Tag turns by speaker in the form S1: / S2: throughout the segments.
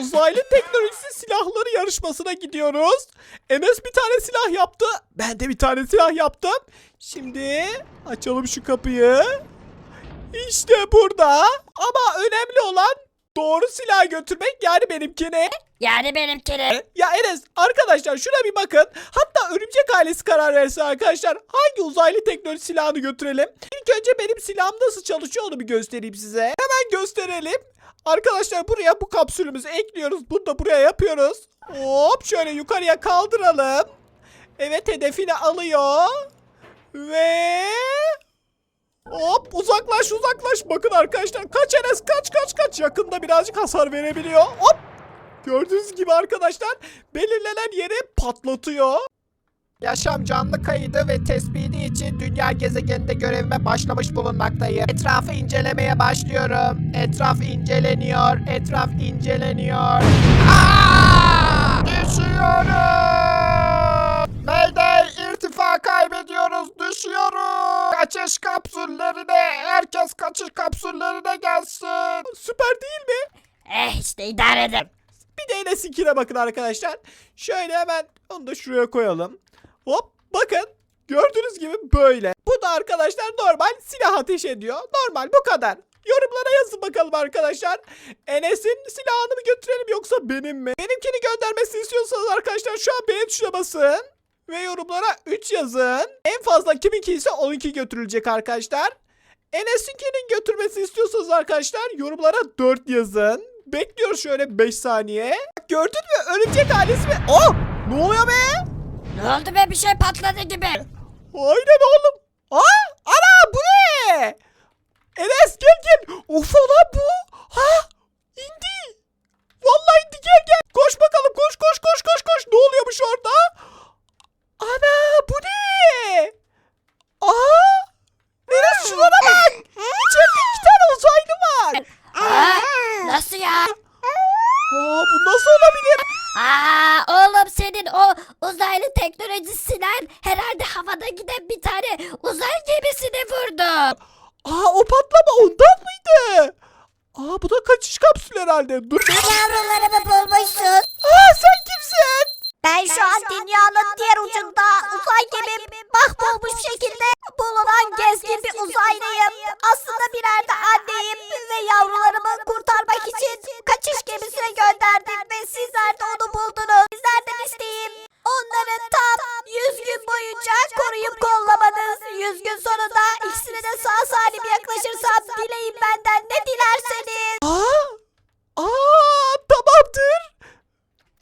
S1: uzaylı teknolojisi silahları yarışmasına gidiyoruz. Enes bir tane silah yaptı. Ben de bir tane silah yaptım. Şimdi açalım şu kapıyı. İşte burada. Ama önemli olan doğru silah götürmek yani benimkini.
S2: Yani benimkini.
S1: Ya Enes arkadaşlar şuna bir bakın. Hatta örümcek ailesi karar versin arkadaşlar. Hangi uzaylı teknoloji silahını götürelim? İlk önce benim silahım nasıl çalışıyor onu bir göstereyim size. Hemen gösterelim. Arkadaşlar buraya bu kapsülümüzü ekliyoruz. Bunu da buraya yapıyoruz. Hop şöyle yukarıya kaldıralım. Evet hedefini alıyor. Ve... Hop uzaklaş uzaklaş. Bakın arkadaşlar kaç Enes kaç kaç kaç. Yakında birazcık hasar verebiliyor. Hop Gördüğünüz gibi arkadaşlar belirlenen yeri patlatıyor. Yaşam canlı kaydı ve tespiti için dünya gezegeninde görevime başlamış bulunmaktayım. Etrafı incelemeye başlıyorum. Etraf inceleniyor. Etraf inceleniyor. Aa! Düşüyorum. Mayday irtifa kaybediyoruz. Düşüyoruz. Kaçış kapsüllerine herkes kaçış kapsüllerine gelsin. Süper değil mi?
S2: Eh işte idare edin.
S1: Bir de Enes'inkine bakın arkadaşlar. Şöyle hemen onu da şuraya koyalım. Hop bakın. Gördüğünüz gibi böyle. Bu da arkadaşlar normal silah ateş ediyor. Normal bu kadar. Yorumlara yazın bakalım arkadaşlar. Enes'in silahını mı götürelim yoksa benim mi? Benimkini göndermesini istiyorsanız arkadaşlar şu an beğen tuşuna basın. Ve yorumlara 3 yazın. En fazla kiminki ise onunki götürülecek arkadaşlar. Enes'inkinin götürmesini istiyorsanız arkadaşlar yorumlara 4 yazın. Bekliyoruz şöyle 5 saniye. Gördün mü? Örümcek ailesi mi? Oh! Ne oluyor be?
S2: Ne oldu be bir şey patladı gibi.
S1: Aynen oğlum. Aa! Ana bu ne? Enes gel gel. Ufa lan bu. Ha? İndi. Vallahi indi gel gel. Koş bakalım koş koş koş koş koş. Ne oluyormuş orada? Ana bu ne? Aa! Enes şunlara bak. İçeride iki tane uzaylı var.
S2: Ha? Nasıl ya?
S1: Aa bu nasıl olabilir?
S2: Aa oğlum senin o uzaylı teknolojisinden herhalde havada giden bir tane uzay gemisini vurdu.
S1: Aa o patlama ondan mıydı? Aa bu da kaçış kapsülü herhalde. Dur.
S3: Yavrularımı bulmuşsun.
S1: Aa sen kimsin?
S3: Ben şu an dünyanın diğer ucunda uzay gemim mahvolmuş şekilde bulunan gezgin bir uzaylıyım. Aslında birer de anneyim ve yavrularımı kurtarmak için kaçış gemisine gönderdim ve sizler de onu buldunuz. Sizlerden isteğim onları tam 100 gün boyunca koruyup kollamanız. 100 gün sonunda ikisine de sağ salim yaklaşırsam dileyin benden ne dilerseniz.
S1: Aa! Aa tamamdır.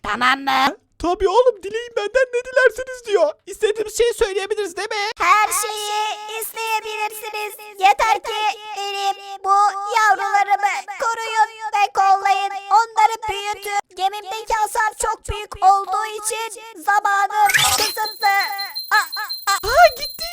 S2: Tamam mı?
S1: Tabii oğlum dileyin benden ne dilerseniz diyor. İstediğimiz şeyi söyleyebiliriz değil mi?
S3: Her şeyi isteyebilirsiniz. Yeter ki benim bu yavrularımı koruyun ve kollayın. Onları büyütün. Gemimdeki hasar çok büyük olduğu için zamanım kısıtlı.
S1: Aa gitti.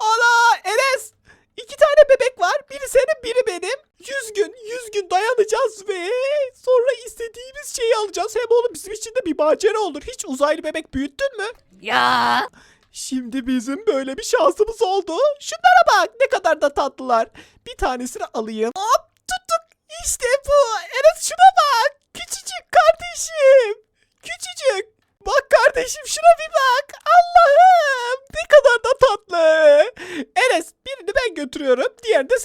S1: Ana Enes. İki tane bebek var. Biri senin biri benim. Yüz gün, yüz gün dayanacağız ve sonra istediğimiz şeyi alacağız. Hem oğlum bizim için de bir macera olur. Hiç uzaylı bebek büyüttün mü?
S2: Ya.
S1: Şimdi bizim böyle bir şansımız oldu. Şunlara bak ne kadar da tatlılar. Bir tanesini alayım. Hop tuttuk. İşte bu. Enes şuna bak. Küçücük kardeşim. Küçücük. Bak kardeşim şuna bir bak. Allah'ım ne kadar da tatlı. Enes birini ben götürüyorum. Diğerini de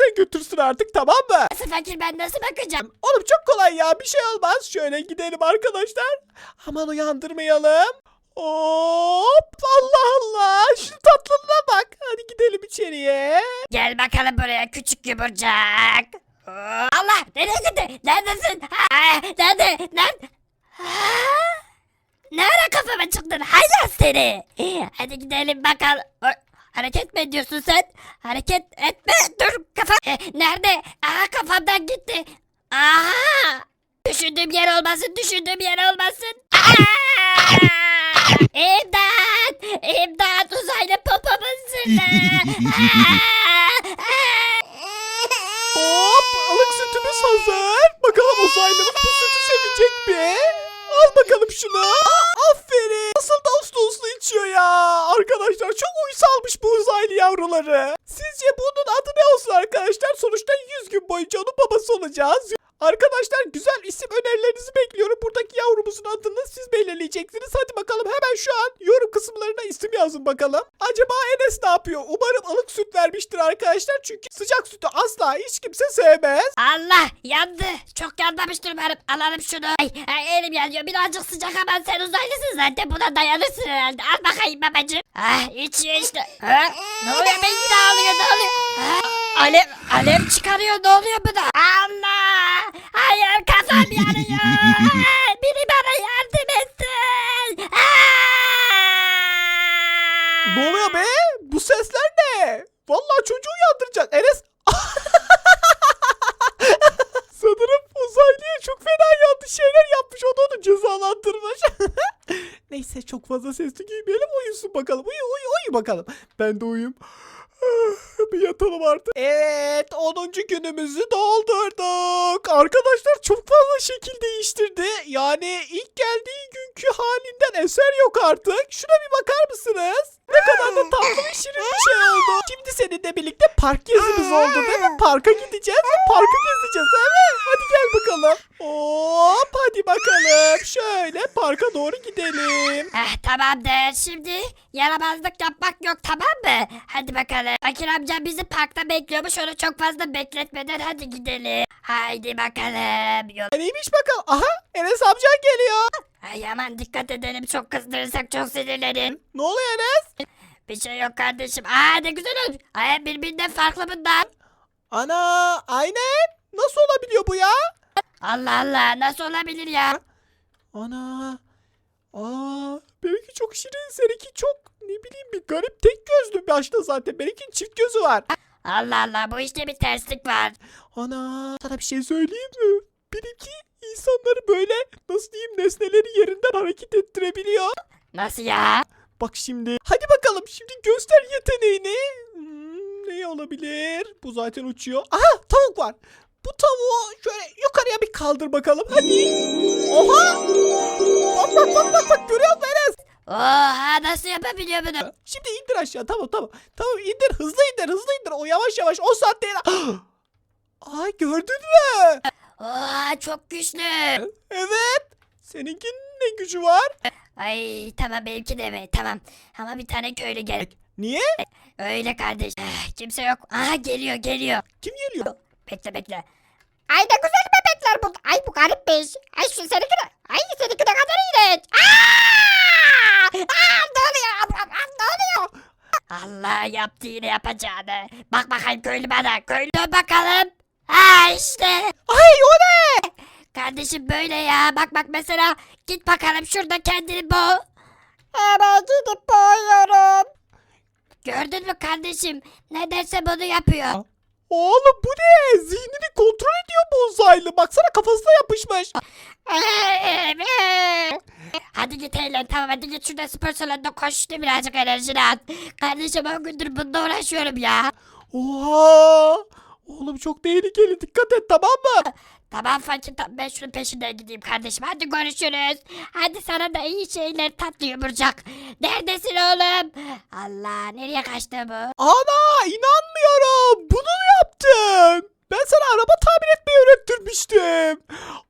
S1: artık tamam mı?
S2: Nasıl fakir ben nasıl bakacağım?
S1: Oğlum çok kolay ya bir şey olmaz. Şöyle gidelim arkadaşlar. Aman uyandırmayalım. Hop Allah Allah. Şu tatlılığına bak. Hadi gidelim içeriye.
S2: Gel bakalım buraya küçük yumurcak. Allah nereye gitti? Neredesin? Ha, nerede? Nerede? Ha? Ne ara kafama çıktın? Hayır seni. Hadi gidelim bakalım. Hareket mi ediyorsun sen? Hareket etme. Dur kafa. E, Nerede? Aha kafamdan gitti. Aha. Düşündüğüm yer olmasın. Düşündüğüm yer olmasın. Aa! İmdat! İmdat! Uzaylı popomun sırrı!
S1: Hop ılık sütümüz hazır. Bakalım uzaylımız bu sütü sevecek mi? Al bakalım şunu. Aa, aferin. Nasıl da uslu uslu içiyor ya. Arkadaşlar çok uysalmış bu uzaylı yavruları. Sizce bunun adı ne olsun arkadaşlar. Sonuçta 100 gün boyunca onun babası olacağız. Arkadaşlar güzel isim önerilerinizi bekliyorum. Buradaki yavrumuzun adını siz belirleyeceksiniz. Hadi bakalım hemen şu an yorum kısımlarına isim yazın bakalım. Acaba Enes ne yapıyor? Umarım ılık süt vermiştir arkadaşlar. Çünkü sıcak sütü asla hiç kimse sevmez.
S2: Allah yandı. Çok yanmamıştır umarım. Alalım şunu. Ay, ay, elim yanıyor. Birazcık sıcak ama sen uzaylısın zaten. Buna dayanırsın herhalde. Al bakayım babacığım. Ah içiyor işte. Ha? Ne oluyor? Ben yine ağlıyor. Ne oluyor? Ha? Alev, alev çıkarıyor. Ne oluyor bu da? Allah! Hayır kafam yanıyor. Biri bana yardım etsin. Ah!
S1: Ne oluyor be? Bu sesler ne? Vallahi çocuğu uyandıracak. Enes... Sanırım uzaylıya çok fena yanlış şeyler yapmış. O da onu cezalandırmış. Neyse çok fazla sesli giymeyelim. Uyusun bakalım. Uyu uyu uyu bakalım. Ben de uyuyayım. Bir yatalım artık. Evet 10. günümüzü doldurduk. Arkadaşlar çok fazla şekil değiştirdi. Yani ilk geldiği günkü halinden eser yok artık. Şuna bir bakar mısınız? Ne kadar da tatlı ve şirin bir şey oldu. Şimdi seninle birlikte park gezimiz oldu değil mi? Parka gideceğiz ve parkı gezeceğiz evet. Hadi gel bakalım. Hop hadi bakalım. Şöyle parka doğru gidelim.
S2: Eh, tamamdır. Şimdi yaramazlık yapmak yok tamam mı? Hadi bakalım. Fakir amca bizi parkta bekliyormuş. Onu çok fazla bekletmeden hadi gidelim. Haydi bakalım. Yol.
S1: Neymiş bakalım. Aha Enes amcan geliyor.
S2: Ay aman dikkat edelim. Çok kızdırırsak çok sinirlenirim.
S1: Ne oluyor Enes?
S2: Bir şey yok kardeşim. Aa ne güzel oldu. Ay birbirinden farklı bundan.
S1: Ana aynen. Nasıl olabiliyor bu ya?
S2: Allah Allah nasıl olabilir ya?
S1: Ana. Aa, benimki çok şirin, seninki çok ne bileyim bir garip tek gözlü başta zaten. Benimkinin çift gözü var.
S2: Allah Allah bu işte bir terslik var.
S1: Ana, sana bir şey söyleyeyim mi? Benimki insanları böyle nasıl diyeyim nesneleri yerinden hareket ettirebiliyor.
S2: Nasıl ya?
S1: Bak şimdi. Hadi bakalım şimdi göster yeteneğini. Hmm, ne olabilir? Bu zaten uçuyor. Aha tavuk var. Bu tavuğu şöyle yukarıya bir kaldır bakalım. Hadi. Oha.
S2: Oha nasıl yapabiliyor bunu?
S1: Şimdi indir aşağı tamam tamam. Tamam indir hızlı indir hızlı indir. O yavaş yavaş o saatte. Ay gördün mü?
S2: Oha çok güçlü.
S1: Evet. Seninkinin ne gücü var?
S2: Ay tamam benimki de mi? Tamam. Ama bir tane köylü gerek.
S1: Niye?
S2: Öyle kardeş. Eh, kimse yok. Aha geliyor geliyor.
S1: Kim geliyor?
S2: Bekle bekle.
S3: Ay ne güzel bebekler bu. Ay bu garipmiş. Ay şu seninki de. Ay seninki ne kadar iğrenç. Aa! Aa, ne oluyor? Aa, aa, Ne oluyor?
S2: Allah yaptı yine yapacağını. Bak bakayım köylü bana. Köylü bakalım. Ha işte.
S1: Ay o ne?
S2: Kardeşim böyle ya. Bak bak mesela. Git bakalım şurada kendini boğ.
S3: Hemen gidip boğuyorum.
S2: Gördün mü kardeşim? Ne derse bunu yapıyor.
S1: Oğlum bu ne? Zihnini kontrol ediyor bu uzaylı. Baksana kafasına yapışmış.
S2: hadi git eğlen tamam hadi git şurada spor salonunda koş işte birazcık enerjini at. Kardeşim 10 gündür bununla uğraşıyorum ya.
S1: Oha. Oğlum çok tehlikeli. Dikkat et tamam mı?
S2: Tamam fakir tamam ben şunun peşinden gideyim kardeşim hadi görüşürüz. Hadi sana da iyi şeyler tatlı yumurcak. Neredesin oğlum? Allah nereye kaçtı bu?
S1: Ana inanmıyorum. Bunu mu yaptın? Ben sana araba tamir etmeyi öğrettirmiştim.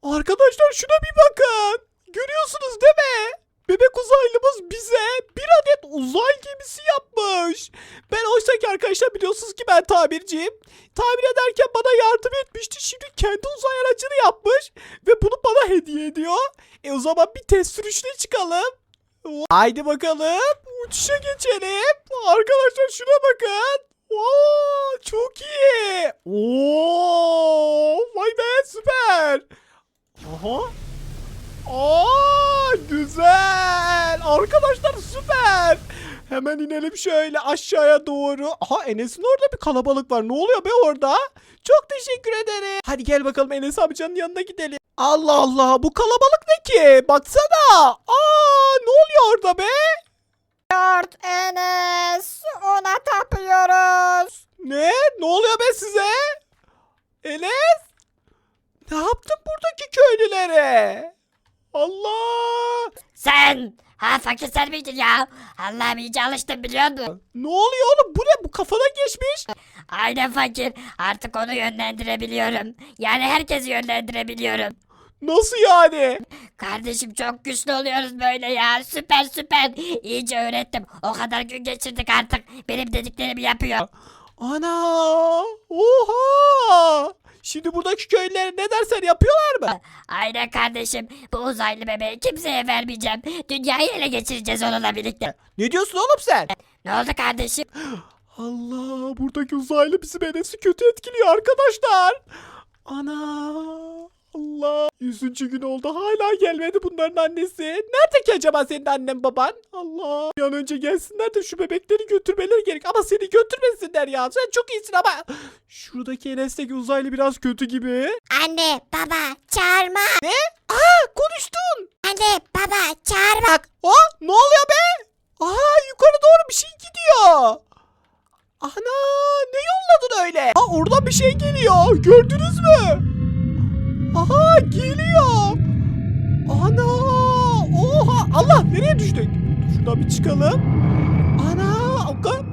S1: Arkadaşlar şuna bir bakın. Görüyorsunuz değil mi? Bebek uzaylımız bize bir adet uzay gemisi yapmış. Ben oysa ki arkadaşlar biliyorsunuz ki ben tamirciyim. Tamir ederken bana yardım etmişti. Şimdi kendi uzay aracını yapmış. Ve bunu bana hediye ediyor. E o zaman bir test sürüşüne çıkalım. Haydi bakalım. Uçuşa geçelim. Arkadaşlar şuna bakın. Oo, çok iyi. Oo, vay be süper. Aha. Aa, güzel. Arkadaşlar süper. Hemen inelim şöyle aşağıya doğru. Aha Enes'in orada bir kalabalık var. Ne oluyor be orada? Çok teşekkür ederim. Hadi gel bakalım Enes amcanın yanına gidelim. Allah Allah bu kalabalık ne ki? Baksana. Aa ne oluyor orada be?
S3: Dört Enes. Ona tapıyoruz.
S1: Ne? Ne oluyor be size? Enes? Ne yaptın buradaki köylülere? Allah!
S2: Sen ha fakir sen miydin ya? Allah'ım iyice alıştım biliyor musun?
S1: Ne oluyor oğlum? Bu ne? Bu kafadan geçmiş.
S2: Aynen fakir. Artık onu yönlendirebiliyorum. Yani herkesi yönlendirebiliyorum.
S1: Nasıl yani?
S2: Kardeşim çok güçlü oluyoruz böyle ya. Süper süper. İyice öğrettim. O kadar gün geçirdik artık. Benim dediklerimi yapıyor.
S1: Ana! Oha! Şimdi buradaki köylüler ne dersen yapıyorlar mı?
S2: Aynen kardeşim. Bu uzaylı bebeği kimseye vermeyeceğim. Dünyayı ele geçireceğiz onunla birlikte.
S1: Ne diyorsun oğlum sen?
S2: Ne oldu kardeşim?
S1: Allah buradaki uzaylı bizim Enes'i kötü etkiliyor arkadaşlar. Ana Allah. Yüzüncü gün oldu hala gelmedi bunların annesi. Nerede ki acaba senin annen baban? Allah. Bir an önce gelsinler de şu bebekleri götürmeleri gerek. Ama seni götürmesinler ya. Sen çok iyisin ama. Şuradaki Enes'teki uzaylı biraz kötü gibi.
S3: Anne baba çağırma.
S1: Aa konuştun.
S3: Anne baba çağırma.
S1: Bak. Aa ne oluyor be? Aha yukarı doğru bir şey gidiyor. Ana ne yolladın öyle? Aa oradan bir şey geliyor. Gördünüz mü? Aha geliyor. Ana oha Allah nereye düştük? Şuradan bir çıkalım. Ana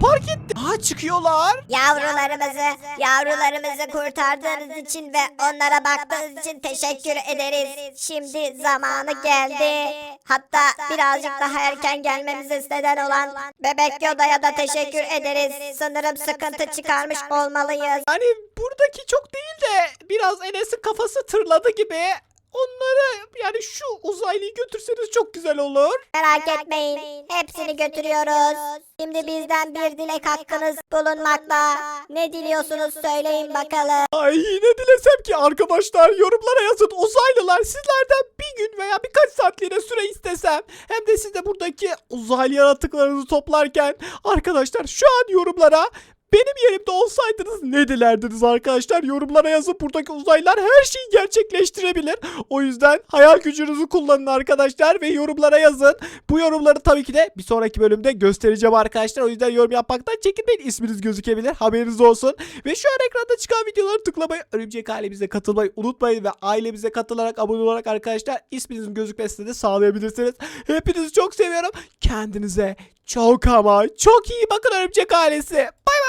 S1: park etti. Aa çıkıyorlar.
S3: Yavrularımızı, yavrularımızı kurtardığınız için ve onlara baktığınız için teşekkür ederiz. Şimdi zamanı geldi. Hatta birazcık daha erken gelmemize neden olan Bebek Yoda'ya da teşekkür ederiz. Sanırım sıkıntı çıkarmış olmalıyız.
S1: Hani buradaki çok değil de biraz Enes'in kafası tırladı gibi. Onları yani şu uzaylıyı götürseniz çok güzel olur.
S3: Merak etmeyin. Hepsini götürüyoruz. Şimdi bizden bir dilek hakkınız bulunmakta. Ne diliyorsunuz söyleyin bakalım.
S1: Ay ne dilesem ki arkadaşlar yorumlara yazın uzaylılar sizlerden bir gün veya birkaç saatliğine süre istesem hem de siz de buradaki uzaylı yaratıklarınızı toplarken arkadaşlar şu an yorumlara benim yerimde olsaydınız ne dilerdiniz arkadaşlar? Yorumlara yazın buradaki uzaylılar her şeyi gerçekleştirebilir. O yüzden hayal gücünüzü kullanın arkadaşlar ve yorumlara yazın. Bu yorumları tabii ki de bir sonraki bölümde göstereceğim arkadaşlar. O yüzden yorum yapmaktan çekinmeyin. İsminiz gözükebilir. Haberiniz olsun. Ve şu an ekranda çıkan videoları tıklamayı, örümcek ailemize katılmayı unutmayın ve ailemize katılarak abone olarak arkadaşlar isminizin gözükmesini de sağlayabilirsiniz. Hepinizi çok seviyorum. Kendinize çok ama çok iyi bakın örümcek ailesi. Bay